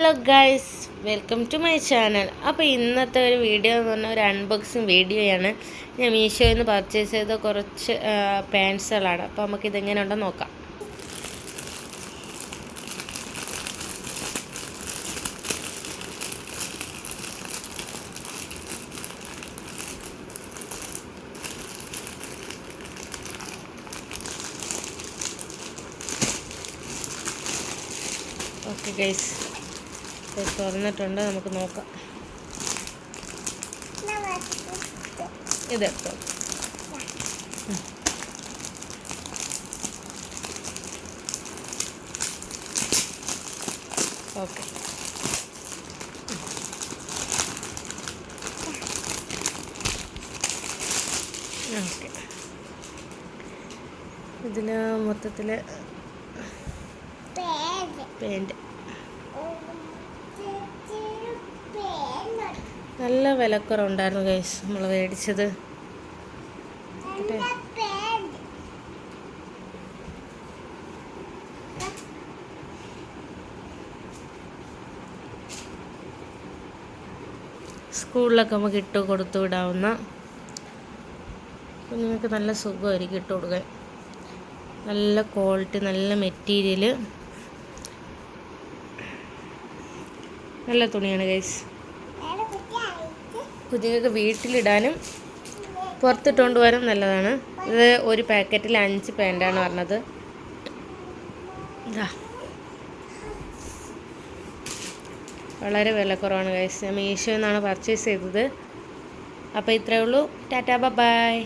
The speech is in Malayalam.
Hello guys welcome to my channel അപ്പോൾ ഇന്നത്തെ ഒരു വീഡിയോ എന്ന് പറഞ്ഞാൽ ഒരു അൺബോക്സിങ് വീഡിയോയാണ് ഞാൻ മീഷോയിൽ നിന്ന് പർച്ചേസ് ചെയ്ത കുറച്ച് പാൻസുകളാണ് അപ്പോൾ നമുക്ക് ഇതെങ്ങനെ ഉണ്ടെന്ന് നോക്കാം. ഓക്കെ ഗൈസ് തുറന്നിട്ടുണ്ട് നമുക്ക് നോക്കാം. ഇതെടുത്തോ ഓക്കെ. ഓക്കെ. ഇതിന് മൊത്തത്തിൽ പെയിന്റ് നല്ല വിലക്കുറവുണ്ടായിരുന്നു ഗൈസ് നമ്മൾ മേടിച്ചത്. സ്കൂളിലൊക്കെ നമുക്ക് ഇട്ട് കൊടുത്തു വിടാവുന്ന. കുഞ്ഞുങ്ങൾക്ക് നല്ല സുഖമായിരിക്കും ഇട്ട് കൊടുക്കാൻ. നല്ല ക്വാളിറ്റി നല്ല മെറ്റീരിയൽ നല്ല തുണിയാണ് ഗൈസ് കുഞ്ഞുങ്ങൾക്ക് വീട്ടിലിടാനും പുറത്തിട്ടുകൊണ്ട് വരാൻ നല്ലതാണ്. ഇത് ഒരു പാക്കറ്റിൽ അഞ്ച് പാന്റാണ് പറഞ്ഞത്. ഇതാ വളരെ വിലക്കുറവാണ് ഗൈസ് ഞാൻ മീഷോ എന്നാണ് പർച്ചേസ് ചെയ്തത്. അപ്പോൾ ഇത്രയേ ഉള്ളൂ. Tata bye.